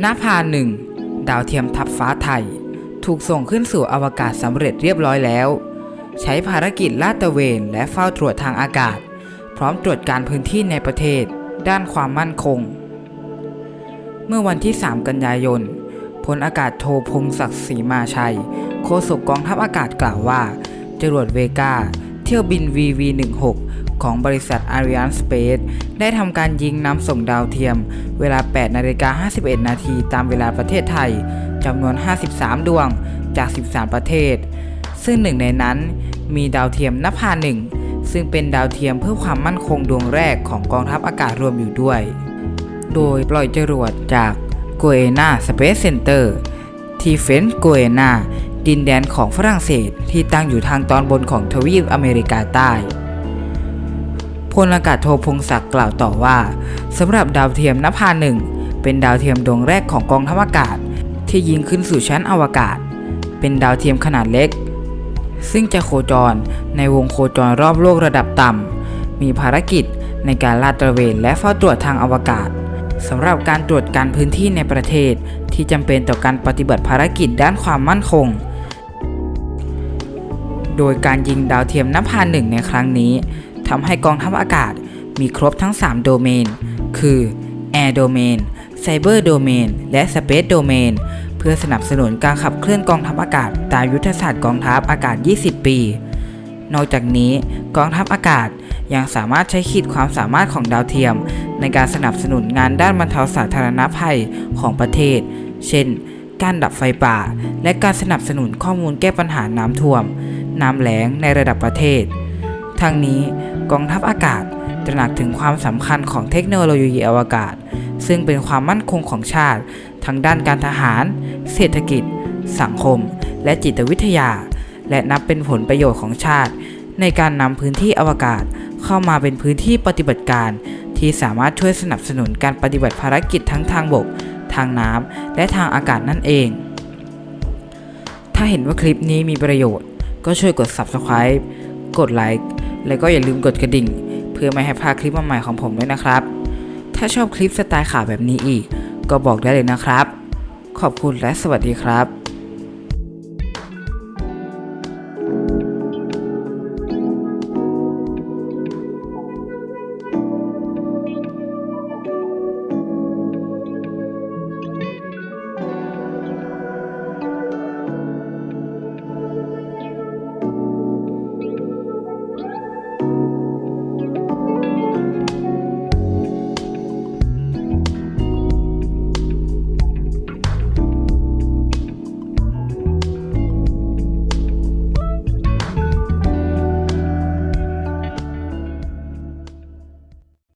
หน้าพาหนึ่งดาวเทียมทับฟ้าไทย ถูกส่งขึ้นสู่อวกาศสำเร็จเรียบร้อยแล้ว ใช้ภารกิจลาดตระเวนและเฝ้าตรวจทางอากาศ พร้อมตรวจการพื้นที่ในประเทศ ด้านความมั่นคง เมื่อวันที่ 3 กันยายนพลอากาศโทพงศักดิ์ศรีมาชัย โฆษกกองทัพอากาศกล่าวว่าจรวดเวกา เที่ยวบิน VV16 ของบริษัท Ariane Space ได้ทำการยิงนำส่งดาวเทียม เวลา 8 นาฬิกา 51 นาทีตามเวลาประเทศไทยจำนวน 53 ดวงจาก 13 ประเทศ ซึ่งหนึ่งในนั้นมีดาวเทียมนภาหนึ่งซึ่งเป็นดาวเทียมเพื่อความมั่นคงดวงแรกของกองทัพอากาศรวมอยู่ด้วย โดยปล่อยจรวดจากโกเอนาสเปซเซ็นเตอร์ที่เฟนโกเอนา ดินแดนของฝรั่งเศสที่ตั้งอยู่ทางตอนบนของทวีปอเมริกาใต้พลอากาศโทพงศักดิ์กล่าวต่อว่าสำหรับดาวเทียมนภาหนึ่งเป็นดาวเทียมดวงแรกของกองทัพอากาศ ที่ยิงขึ้นสู่ชั้นอวกาศ เป็นดาวเทียมขนาดเล็ก ซึ่งจะโคจรในวงโคจรรอบโลกระดับต่ำมีภารกิจในการลาดตระเวนและเฝ้าตรวจทางอวกาศสำหรับการตรวจการพื้นที่ในประเทศที่จำเป็นต่อการปฏิบัติภารกิจด้านความมั่นคง โดยการยิงดาวเทียมนภาหนึ่งในครั้งนี้ทำให้กองทัพอากาศมีครบทั้ง 3 โดเมน คือ Air Domain Cyber Domain และ Space Domain เพื่อสนับสนุนการขับเคลื่อนกองทัพอากาศตามยุทธศาสตร์กองทัพอากาศ 20 ปี นอกจากนี้กองทัพอากาศยังสามารถใช้ขีดความสามารถของดาวเทียม ในการสนับสนุนงานด้านบรรเทาสาธารณภัยของประเทศ เช่น การดับไฟป่า และการสนับสนุนข้อมูลแก้ปัญหาน้ำท่วม น้ำแล้งในระดับประเทศ ทั้งนี้กองทัพอากาศตระหนักถึงความสำคัญของเทคโนโลยีอวกาศ ซึ่งเป็นความมั่นคงของชาติทั้งด้านการทหาร เศรษฐกิจ สังคม และจิตวิทยา และนับเป็นผลประโยชน์ของชาติ ในการนำพื้นที่อวกาศเข้ามาเป็นพื้นที่ปฏิบัติการ ที่สามารถช่วยสนับสนุนการปฏิบัติภารกิจทั้งทางบก ทางน้ำและทางอากาศนั่นเอง ถ้าเห็นว่าคลิปนี้มีประโยชน์ ก็ช่วยกด subscribe กดไลค์แล้วก็อย่าลืมกดกระดิ่ง เพื่อไม่ให้พลาดคลิปใหม่ๆของผมด้วยนะครับ ถ้าชอบคลิปสไตล์ข่าวแบบนี้อีก ก็บอกได้เลยนะครับ ขอบคุณและสวัสดีครับ